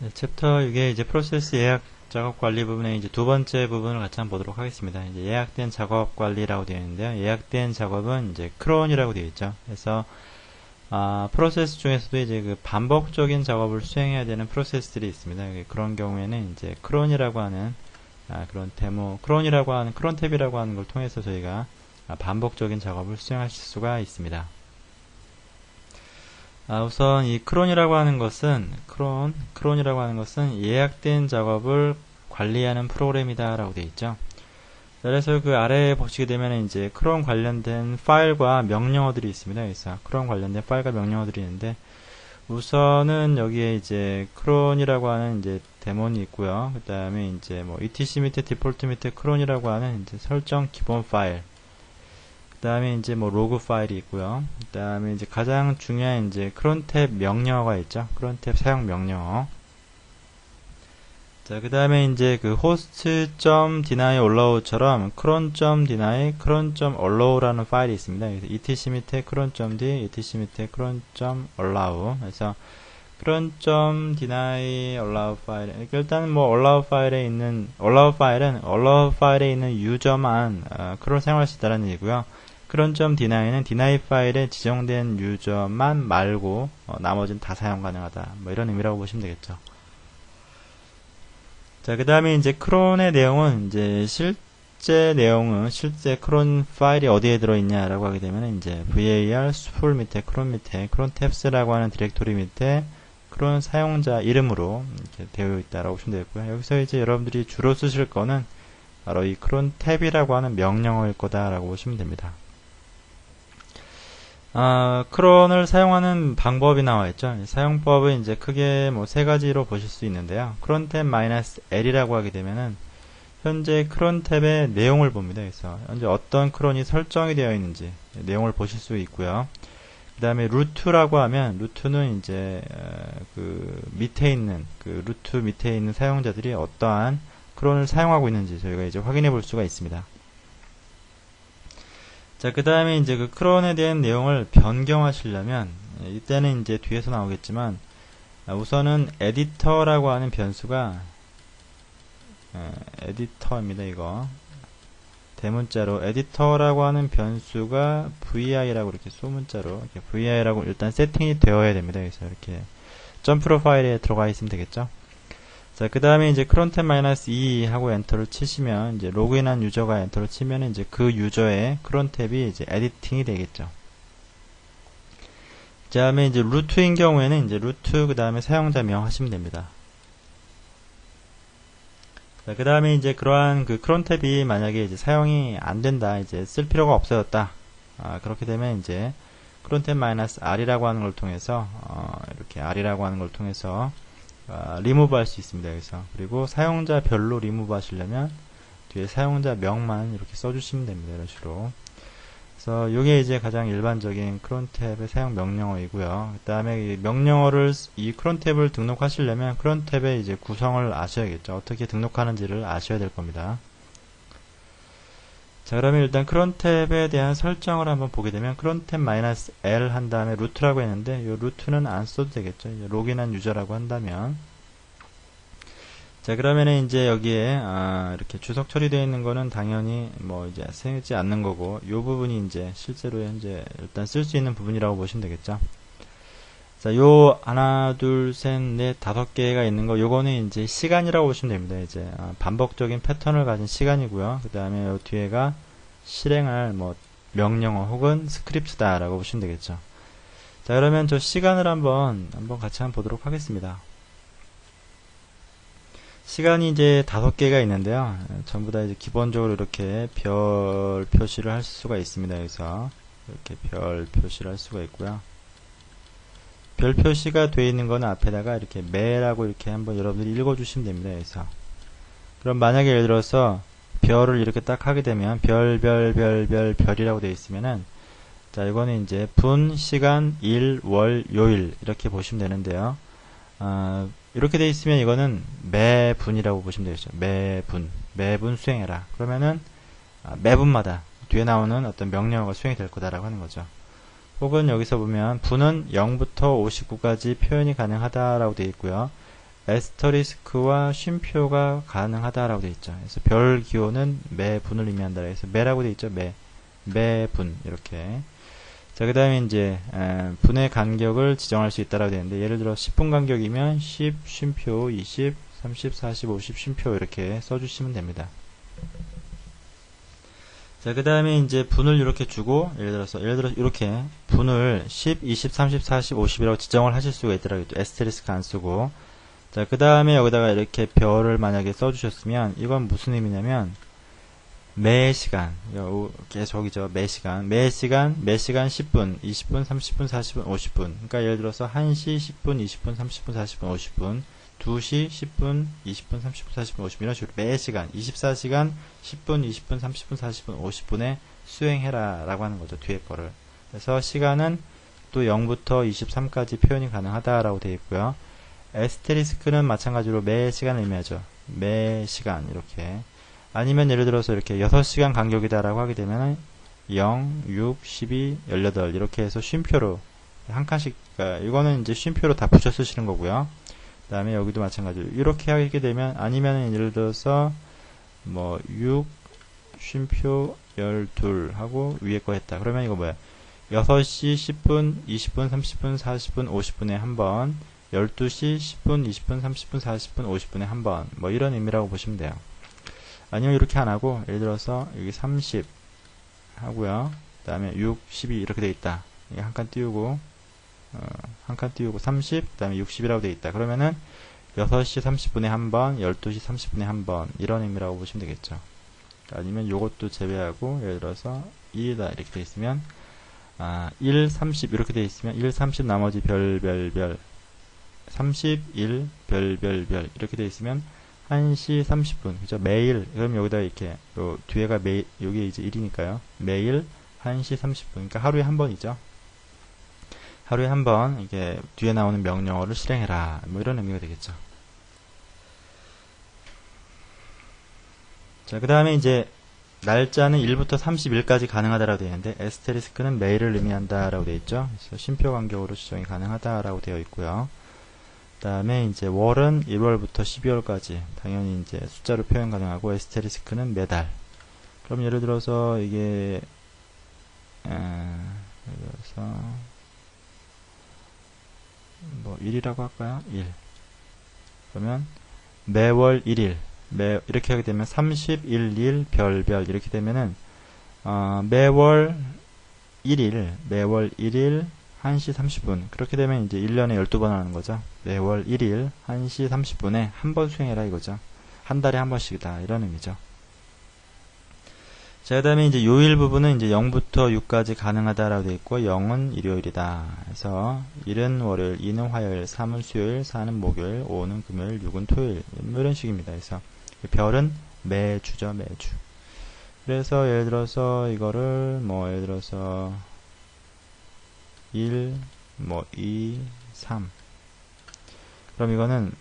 네, 챕터 이게 이제 프로세스 예약 작업 관리 부분의 이제 두 번째 부분을 같이 한번 보도록 하겠습니다. 이제 예약된 작업 관리라고 되어 있는데요. 예약된 작업은 이제 크론이라고 되어 있죠. 그래서 아, 프로세스 중에서도 이제 그 반복적인 작업을 수행해야 되는 프로세스들이 있습니다. 그런 경우에는 이제 크론이라고 하는 아, 그런 데모, 크론이라고 하는 크론 탭이라고 하는 걸 통해서 저희가 아, 반복적인 작업을 수행하실 수가 있습니다. 아, 우선 이 크론이라고 하는 것은 크론 크론이라고 하는 것은 예약된 작업을 관리하는 프로그램이다라고 되어 있죠. 그래서 그 아래에 보시게 되면 이제 크론 관련된 파일과 명령어들이 있습니다. 그래서 크론 관련된 파일과 명령어들이 있는데 우선은 여기에 이제 크론이라고 하는 이제 데몬이 있고요. 그 다음에 이제 뭐 etc 밑에 디폴트 밑에 크론이라고 하는 이제 설정 기본 파일 그 다음에 이제 뭐 로그 파일이 있고요. 그 다음에 이제 가장 중요한 이제 크론 탭 명령어가 있죠. 크론 탭 사용 명령어. 자, 그 다음에 이제 그 host.deny allow처럼 cron.deny, cron.allow라는 파일이 있습니다. 그래서 etc 밑에 cron.d, etc 밑에 cron.allow. 그래서 cron.deny allow 파일. 일단 뭐 allow 파일에 있는 allow 파일은 allow 파일에 있는 유저만 어, cron 사용할 수 있다는 얘기고요. 그런 점 디나이는 디나이 파일에 지정된 유저만 말고 어, 나머지는 다 사용 가능하다. 뭐 이런 의미라고 보시면 되겠죠. 자, 그 다음에 이제 크론의 내용은 이제 실제 내용은 실제 크론 파일이 어디에 들어있냐라고 하게 되면 이제 var 수풀 밑에 크론 밑에 크론 탭스라고 하는 디렉토리 밑에 크론 사용자 이름으로 이렇게 되어 있다라고 보시면 되겠고요. 여기서 이제 여러분들이 주로 쓰실 거는 바로 이 크론 탭이라고 하는 명령어일 거다라고 보시면 됩니다. 아, 크론을 사용하는 방법이 나와 있죠. 사용법은 이제 크게 뭐 세 가지로 보실 수 있는데요. 크론 탭 -l이라고 하게 되면은 현재 크론 탭의 내용을 봅니다. 그래서 현재 어떤 크론이 설정이 되어 있는지 내용을 보실 수 있고요. 그 다음에 루트라고 하면 루트는 이제 그 밑에 있는 그 루트 밑에 있는 사용자들이 어떠한 크론을 사용하고 있는지 저희가 이제 확인해 볼 수가 있습니다. 자, 그 다음에 이제 그 크론에 대한 내용을 변경하시려면, 예, 이때는 이제 뒤에서 나오겠지만, 아, 우선은 에디터라고 하는 변수가, 예, 에디터입니다, 이거. 대문자로, 에디터라고 하는 변수가 vi라고 이렇게 소문자로, 이렇게 vi라고 일단 세팅이 되어야 됩니다. 그래서 이렇게 점 프로 파일에 들어가 있으면 되겠죠. 자, 그 다음에 이제 2 하고 엔터를 치시면, 이제 로그인한 유저가 엔터를 치면, 이제 그 유저의 크론탭이 이제 에디팅이 되겠죠. 그 다음에 이제 루트인 경우에는 이제 루트 그 다음에 사용자명 하시면 됩니다. 자, 그 다음에 이제 그러한 그 크론탭이 만약에 이제 사용이 안 된다, 이제 쓸 필요가 없어졌다. 아, 그렇게 되면 이제 크론탭 마이너스 R이라고 하는 걸 통해서, 어, 이렇게 R이라고 하는 걸 통해서 아, 리무브 할 수 있습니다. 여기서 그리고 사용자별로 리무브 하시려면 뒤에 사용자 명만 이렇게 써주시면 됩니다. 이런 식으로 그래서 이게 이제 가장 일반적인 크론 탭의 사용 명령어이고요. 그 다음에 명령어를 이 크론 탭을 등록하시려면 크론 탭의 이제 구성을 아셔야겠죠. 어떻게 등록하는지를 아셔야 될 겁니다. 자 그러면 일단 크론 탭에 대한 설정을 한번 보게 되면 크론 탭 마이너스 L 한 다음에 루트라고 했는데 이 루트는 안 써도 되겠죠. 로그인한 유저라고 한다면 자 그러면은 이제 여기에 아, 이렇게 주석 처리되어 있는 거는 당연히 뭐 이제 쓰지 않는 거고 이 부분이 이제 실제로 현재 일단 쓸 수 있는 부분이라고 보시면 되겠죠. 자, 요 하나, 둘, 셋, 넷, 다섯 개가 있는 거, 요거는 이제 시간이라고 보시면 됩니다. 이제 아, 반복적인 패턴을 가진 시간이고요. 그 다음에 요 뒤에가 실행할 뭐 명령어 혹은 스크립트다라고 보시면 되겠죠. 자, 그러면 저 시간을 한번 한번 같이 한번 보도록 하겠습니다. 시간이 이제 다섯 개가 있는데요. 전부 다 이제 기본적으로 이렇게 별 표시를 할 수가 있습니다. 여기서 이렇게 별 표시를 할 수가 있고요. 별 표시가 되어 있는 거는 앞에다가 이렇게 매라고 이렇게 한번 여러분들이 읽어주시면 됩니다. 여기서. 그럼 만약에 예를 들어서 별을 이렇게 딱 하게 되면 별, 별, 별, 별, 별이라고 되어 있으면은 자, 이거는 이제 분, 시간, 일, 월, 요일 이렇게 보시면 되는데요. 어, 이렇게 되어 있으면 이거는 매분이라고 보시면 되겠죠. 매분, 매분 수행해라. 그러면은 아, 매분마다 뒤에 나오는 어떤 명령어가 수행이 될 거다라고 하는 거죠. 혹은 여기서 보면 분은 0부터 59까지 표현이 가능하다라고 되어 있고요. 에스터리스크와 쉼표가 가능하다라고 되어 있죠. 그래서 별 기호는 매 분을 의미한다. 그래서 매라고 되어 있죠. 매. 매분. 이렇게. 자, 그 다음에 이제, 에, 분의 간격을 지정할 수 있다라고 되어 있는데, 예를 들어 10분 간격이면 10, 쉼표, 20, 30, 40, 50, 쉼표 이렇게 써 주시면 됩니다. 자, 그 다음에 이제 분을 이렇게 주고, 예를 들어서, 예를 들어서 이렇게 분을 10, 20, 30, 40, 50이라고 지정을 하실 수가 있더라고요. 에스테리스크 안 쓰고. 자, 그 다음에 여기다가 이렇게 별을 만약에 써주셨으면, 이건 무슨 의미냐면, 매 시간, 계속이죠. 매 시간. 매 시간, 매 시간 10분, 20분, 30분, 40분, 50분. 그러니까 예를 들어서 1시 10분, 20분, 30분, 40분, 50분. 2시 10분, 20분, 30분, 40분, 50분 이런 식으로 매 시간 24시간 10분, 20분, 30분, 40분, 50분에 수행해라 라고 하는 거죠. 뒤에 거를. 그래서 시간은 또 0부터 23까지 표현이 가능하다라고 되어 있고요. 에스테리스크는 마찬가지로 매 시간을 의미하죠. 매 시간 이렇게 아니면 예를 들어서 이렇게 6시간 간격이다라고 하게 되면 0, 6, 12, 18 이렇게 해서 쉼표로 한 칸씩 그러니까 이거는 이제 쉼표로 다 붙여 쓰시는 거고요. 그 다음에 여기도 마찬가지로 이렇게 하게 되면 아니면 예를 들어서 뭐 6, 쉼표 12 하고 위에 거 했다. 그러면 이거 뭐야? 6시 10분, 20분, 30분, 40분, 50분에 한 번, 12시 10분, 20분, 30분, 40분, 50분에 한 번, 뭐 이런 의미라고 보시면 돼요. 아니면 이렇게 안 하고, 예를 들어서 여기 30 하고요. 그 다음에 6, 12 이렇게 돼 있다. 한 칸 띄우고, 어, 한칸 띄우고 30, 그 다음에 60이라고 돼 있다. 그러면은 6시 30분에 한 번, 12시 30분에 한 번, 이런 의미라고 보시면 되겠죠. 아니면 요것도 제외하고, 예를 들어서 1이다 이렇게 돼 있으면, 아, 1, 30 이렇게 돼 있으면 1, 30 나머지 별, 별, 별, 31, 별, 별, 별 이렇게 돼 있으면 1시 30분, 그죠? 매일, 그럼 여기다 이렇게, 요 뒤에가 매일, 여기 이제 1이니까요. 매일 1시 30분, 그러니까 하루에 한 번이죠. 하루에 한 번 이게 뒤에 나오는 명령어를 실행해라. 뭐 이런 의미가 되겠죠. 자, 그 다음에 이제 날짜는 1부터 30일까지 가능하다라고 되어 있는데 에스테리스크는 매일을 의미한다라고 되어 있죠. 그래서 심표 간격으로 지정이 가능하다라고 되어 있고요. 그 다음에 이제 월은 1월부터 12월까지 당연히 이제 숫자로 표현 가능하고 에스테리스크는 매달. 그럼 예를 들어서 이게 에, 예를 들어서 뭐 1이라고 할까요? 1. 그러면 매월 1일 매 이렇게 하게 되면 31일 별별 이렇게 되면은 어, 매월 1일 매월 1일 1시 30분 그렇게 되면 이제 1년에 12번 하는 거죠. 매월 1일 1시 30분에 한 번 수행해라 이거죠. 한 달에 한 번씩이다 이런 의미죠. 자, 그 다음에 이제 요일 부분은 이제 0부터 6까지 가능하다라고 되어 있고, 0은 일요일이다. 그래서 1은 월요일, 2는 화요일, 3은 수요일, 4는 목요일, 5는 금요일, 6은 토요일. 뭐 이런 식입니다. 그래서 별은 매주죠, 매주. 그래서 예를 들어서 이거를 뭐 예를 들어서 1, 뭐 2, 3. 그럼 이거는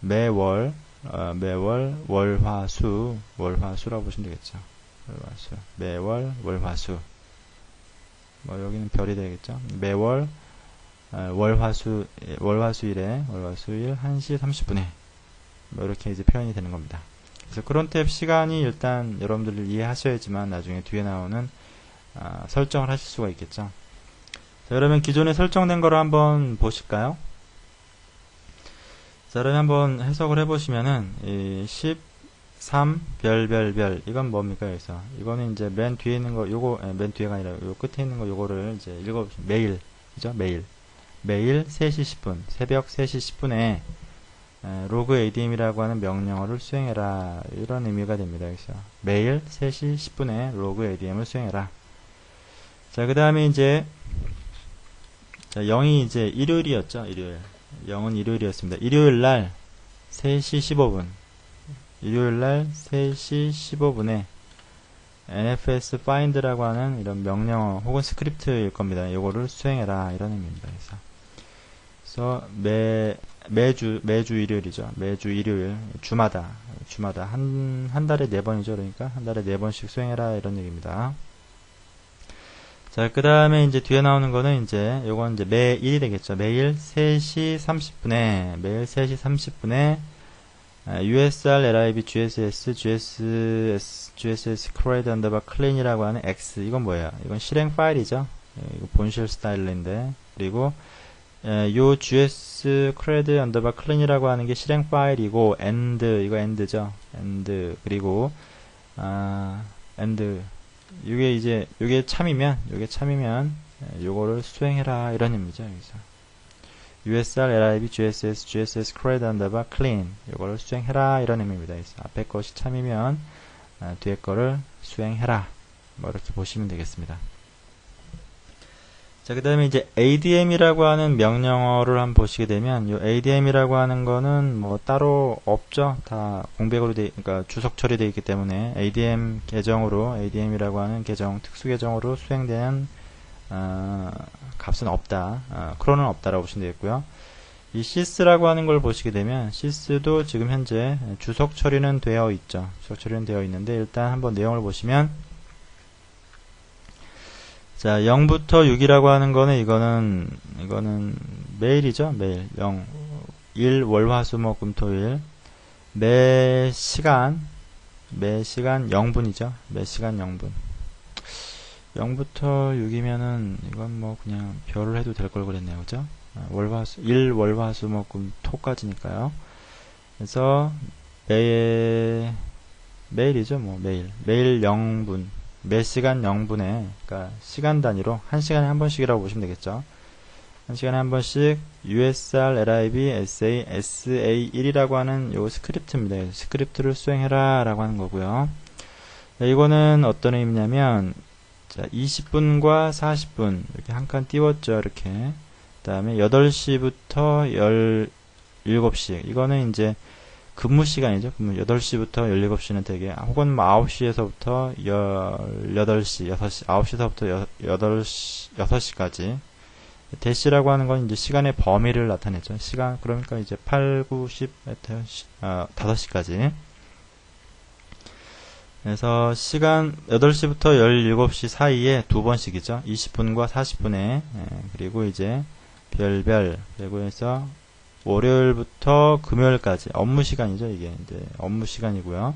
매월, 어, 매월, 월, 화, 수, 월, 화, 수라고 보시면 되겠죠. 월화수. 매월 월화수. 뭐 여기는 별이 되겠죠? 매월 아, 월화수 월화수일에 월화수일 1시 30분에. 뭐 이렇게 이제 표현이 되는 겁니다. 그래서 크론탭 시간이 일단 여러분들 이해하셔야지만 나중에 뒤에 나오는 아, 설정을 하실 수가 있겠죠? 자 그러면 기존에 설정된 거를 한번 보실까요? 자 그러면 한번 해석을 해보시면은 이 10, 3, 별, 별, 별. 이건 뭡니까, 여기서? 이거는 이제 맨 뒤에 있는 거, 요거, 예, 맨 뒤에가 아니라 요 끝에 있는 거, 요거를 이제 읽어보시면, 매일. 그죠? 매일. 매일 3시 10분, 새벽 3시 10분에 에, 로그 adm이라고 하는 명령어를 수행해라. 이런 의미가 됩니다. 그래서 매일 3시 10분에 로그 adm을 수행해라. 자, 그 다음에 이제, 자, 0이 이제 일요일이었죠, 일요일. 0은 일요일이었습니다. 일요일 날 3시 15분. 일요일 날 3시 15분에 nfs find라고 하는 이런 명령어 혹은 스크립트일 겁니다. 이거를 수행해라 이런 의미입니다. 그래서, 그래서 매 매주 매주 일요일이죠. 매주 일요일 주마다 주마다 한 한 달에 네 번이죠. 그러니까 한 달에 네 번씩 수행해라 이런 얘기입니다. 자, 그 다음에 이제 뒤에 나오는 거는 이제, 요건 이제 매일이 되겠죠. 매일 3시 30분에, 매일 3시 30분에, USR, LIB, GSS, GSS, GSS, CRED underbar clean이라고 하는 X. 이건 뭐예요? 이건 실행 파일이죠. 예, 본실 스타일인데. 그리고, 예, 요 GS, CRED underbar clean이라고 하는 게 실행 파일이고, end, 이거 end죠. end. 그리고, 아, end. 이게 이제 이게 참이면 이게 참이면 예, 요거를 수행해라 이런 의미죠 여기서 USR, LIB, GSS, GSS, CRED underbar clean 요거를 수행해라 이런 의미입니다. 그래서 앞에 것이 참이면 아, 뒤에 거를 수행해라 뭐 이렇게 보시면 되겠습니다. 자, 그 다음에 이제 ADM이라고 하는 명령어를 한번 보시게 되면, 이 ADM이라고 하는 거는 뭐 따로 없죠. 다 공백으로 돼, 그러니까 주석 처리되어 있기 때문에 ADM 계정으로, ADM이라고 하는 계정, 특수 계정으로 수행되는, 어, 값은 없다. 어, 크론은 없다라고 보시면 되겠고요. 이 sys라고 하는 걸 보시게 되면, sys도 지금 현재 주석 처리는 되어 있죠. 주석 처리는 되어 있는데, 일단 한번 내용을 보시면, 자, 0부터 6이라고 하는 거는 이거는 이거는 매일이죠. 매일 0 1 월 화 수 목 금 토일 매 시간 매 시간 0분이죠. 매 시간 0분. 0부터 6이면은 이건 뭐 그냥 별을 해도 될 걸 그랬네요. 그죠? 아, 월화수 1 월화수 목 금 토까지니까요. 그래서 매 매일이죠. 뭐 매일. 매일 0분. 매 시간 0분에 그러니까 시간 단위로 1시간에 한 번씩이라고 보시면 되겠죠. 1시간에 한 번씩 USR, LIB, SA, SA1이라고 하는 요 스크립트입니다. 스크립트를 수행해라 라고 하는 거고요. 네, 이거는 어떤 의미냐면 자, 20분과 40분 이렇게 한 칸 띄웠죠. 이렇게 그 다음에 8시부터 17시 이거는 이제 근무 시간이죠. 근무 8시부터 17시는 되게 혹은 뭐 9시에서부터 18시, 6시, 9시서부터 8시, 6시까지 대시라고 하는 건 이제 시간의 범위를 나타내죠. 시간 그러니까 이제 8, 9, 10, 어, 5시까지 그래서 시간 8시부터 17시 사이에 두 번씩이죠. 20분과 40분에 예, 그리고 이제 별별 그리고 해서 월요일부터 금요일까지 업무 시간이죠. 이게 이제 업무 시간이고요.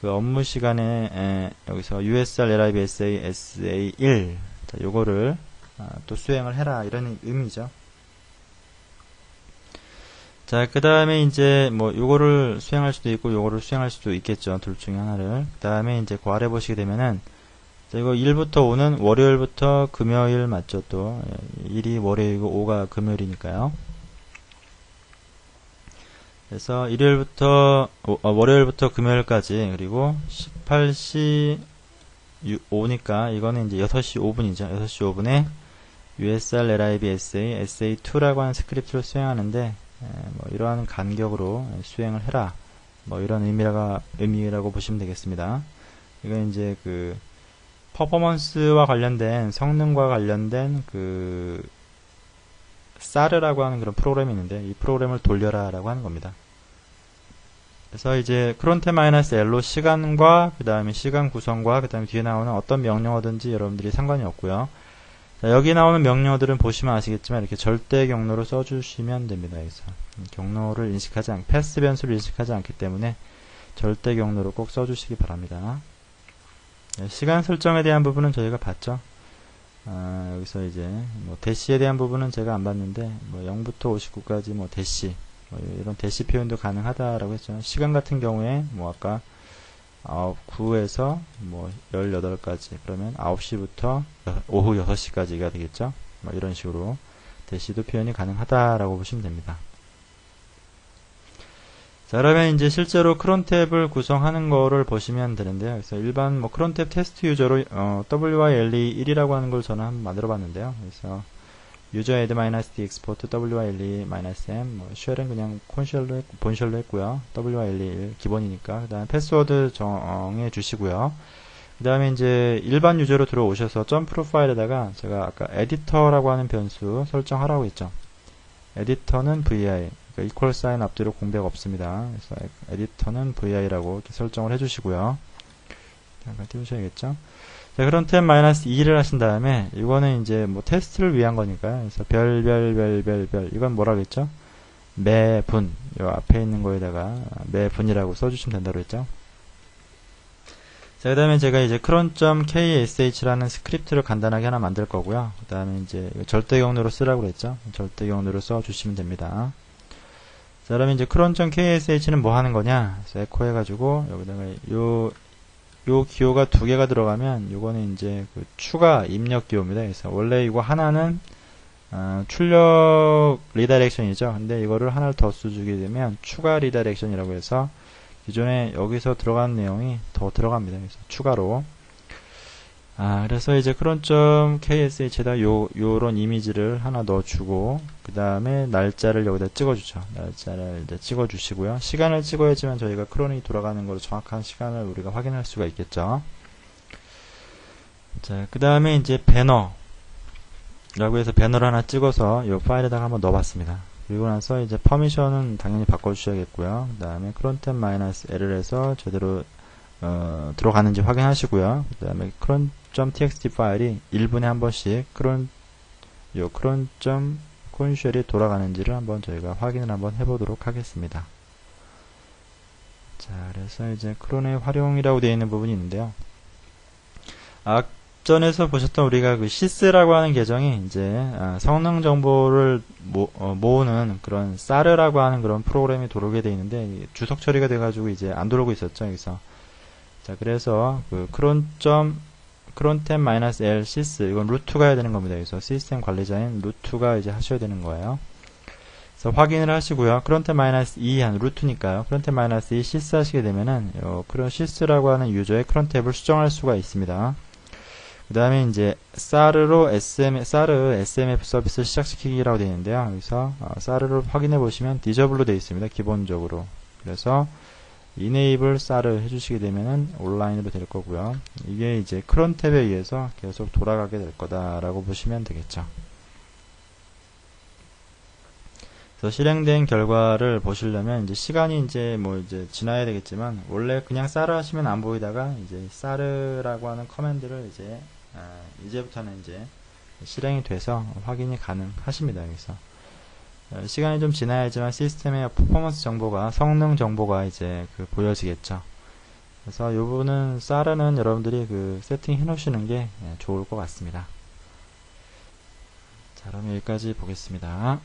그 업무 시간에 에, 여기서 USR, LIB, SA, SA1 자, 요거를 아, 또 수행을 해라 이런 의미죠. 자, 그 다음에 이제 뭐 요거를 수행할 수도 있고 요거를 수행할 수도 있겠죠. 둘 중에 하나를. 그 다음에 이제 그 아래 보시게 되면은 자, 이거 1부터 5는 월요일부터 금요일 맞죠? 또 1이 예, 월요일이고 5가 금요일이니까요. 그래서 일요일부터 어, 월요일부터 금요일까지 그리고 18시 5니까 이거는 이제 6시 5분이죠. 6시 5분에 USR, LIB, SA, SA2라고 하는 스크립트를 수행하는데 에, 뭐 이러한 간격으로 수행을 해라. 뭐 이런 의미라가 의미라고 보시면 되겠습니다. 이건 이제 그 퍼포먼스와 관련된 성능과 관련된 그 사르라고 하는 그런 프로그램이 있는데 이 프로그램을 돌려라라고 하는 겁니다. 그래서 이제 크론테-L로 시간과 그 다음에 시간 구성과 그 다음에 뒤에 나오는 어떤 명령어든지 여러분들이 상관이 없고요. 자, 여기 나오는 명령어들은 보시면 아시겠지만 이렇게 절대 경로로 써주시면 됩니다. 그래서 경로를 인식하지 않, 패스 변수를 인식하지 않기 때문에 절대 경로로 꼭 써주시기 바랍니다. 네, 시간 설정에 대한 부분은 저희가 봤죠. 아, 여기서 이제 뭐 대시에 대한 부분은 제가 안 봤는데 뭐 0부터 59까지 뭐 대시 뭐 이런 대시 표현도 가능하다라고 했죠. 시간 같은 경우에 뭐 아까 9에서 뭐 18까지 그러면 9시부터 오후 6시까지가 되겠죠. 뭐 이런 식으로 대시도 표현이 가능하다라고 보시면 됩니다. 자, 그러면 이제 실제로 크론 탭을 구성하는 거를 보시면 되는데요. 그래서 일반 뭐 크론 탭 테스트 유저로 어, WYLE 1이라고 하는 걸 저는 한번 만들어 봤는데요. 그래서 유저 마이너스 d 익스포트 WYLE 마이너스 m 뭐 쉘은 그냥 콘쉘로 했, 본쉘로 했고요. WYLE 1 기본이니까 그다음 패스워드 정해 주시고요. 그 다음에 이제 일반 유저로 들어오셔서 점 프로파일에다가 제가 아까 에디터라고 하는 변수 설정하라고 했죠. 에디터는 vi 그러니까 이퀄 사인 앞뒤로 공백 없습니다. 그래서 에디터는 vi라고 이렇게 설정을 해주시고요. 잠깐 띄우셔야겠죠. 자, 그럼 템 마이너스 2를 하신 다음에 이거는 이제 뭐 테스트를 위한 거니까요. 그래서 별, 별, 별, 별, 별. 이건 뭐라겠죠? 매분. 요 앞에 있는 거에다가 매분이라고 써주시면 된다고 했죠. 자, 그 다음에 제가 이제 cron.ksh라는 스크립트를 간단하게 하나 만들 거고요. 그 다음에 이제 절대 경로로 쓰라고 그랬죠. 절대 경로로 써주시면 됩니다. 자, 그러면 이제 cron.ksh는 뭐 하는 거냐? 에코 해가지고 여기다가 요, 요 기호가 두 개가 들어가면 요거는 이제 그 추가 입력 기호입니다. 그래서 원래 이거 하나는 어, 출력 리다이렉션이죠. 근데 이거를 하나를 더 써주게 되면 추가 리다이렉션이라고 해서 기존에 여기서 들어간 내용이 더 들어갑니다. 그래서 추가로 아 그래서 이제 크론.점 KSH에다 요 요런 이미지를 하나 넣어주고 그 다음에 날짜를 여기다 찍어주죠. 날짜를 이제 찍어주시고요. 시간을 찍어야지만 저희가 크론이 돌아가는 걸로 정확한 시간을 우리가 확인할 수가 있겠죠. 자, 그 다음에 이제 배너 라고 해서 배너를 하나 찍어서 이 파일에다가 한번 넣어봤습니다. 그리고 나서 이제 퍼미션은 당연히 바꿔주셔야겠고요. 그 다음에 크론템 마이너스 L을 해서 제대로 어, 들어가는지 확인하시고요. 그 다음에 cron.txt 파일이 1분에 한 번씩 크론 요 cron.consuel이 돌아가는지를 한번 저희가 확인을 한번 해보도록 하겠습니다. 자, 그래서 이제 크론의 활용이라고 되어 있는 부분이 있는데요. 아, 전에서 보셨던 우리가 그 시스라고 하는 계정이 이제 아, 성능 정보를 모, 어, 모으는 그런 사르라고 하는 그런 프로그램이 들어오게 돼 있는데 주석 처리가 돼가지고 이제 안 들어오고 있었죠 여기서 자 그래서 그 크론 점 크론템 마이너스 L 시스 이건 루트가 해야 되는 겁니다 여기서 시스템 관리자인 루트가 이제 하셔야 되는 거예요 그래서 확인을 하시고요 크론템 마이너스 2한 루트니까요 크론템 마이너스 2 시스 하시게 되면은 요 크론 시스라고 하는 유저의 크론탭을 수정할 수가 있습니다 그 다음에 이제 사르로 SM, 사르 SMF 서비스 시작시키기라고 되어 있는데요. 여기서 어, 사르를 확인해 보시면 디저블로 되어 있습니다. 기본적으로. 그래서 이네이블 사르 해주시게 되면은 온라인으로 될 거고요. 이게 이제 크론 탭에 의해서 계속 돌아가게 될 거다라고 보시면 되겠죠. 그래서 실행된 결과를 보시려면 이제 시간이 이제 뭐 이제 지나야 되겠지만 원래 그냥 사르 하시면 안 보이다가 이제 사르라고 하는 커맨드를 이제 아, 이제부터는 이제 실행이 돼서 확인이 가능하십니다. 여기서 어, 시간이 좀 지나야지만 시스템의 퍼포먼스 정보가 성능 정보가 이제 그 보여지겠죠. 그래서 이 부분은 쌀은 여러분들이 그 세팅 해 놓으시는 게 예, 좋을 것 같습니다. 자, 그럼 여기까지 보겠습니다.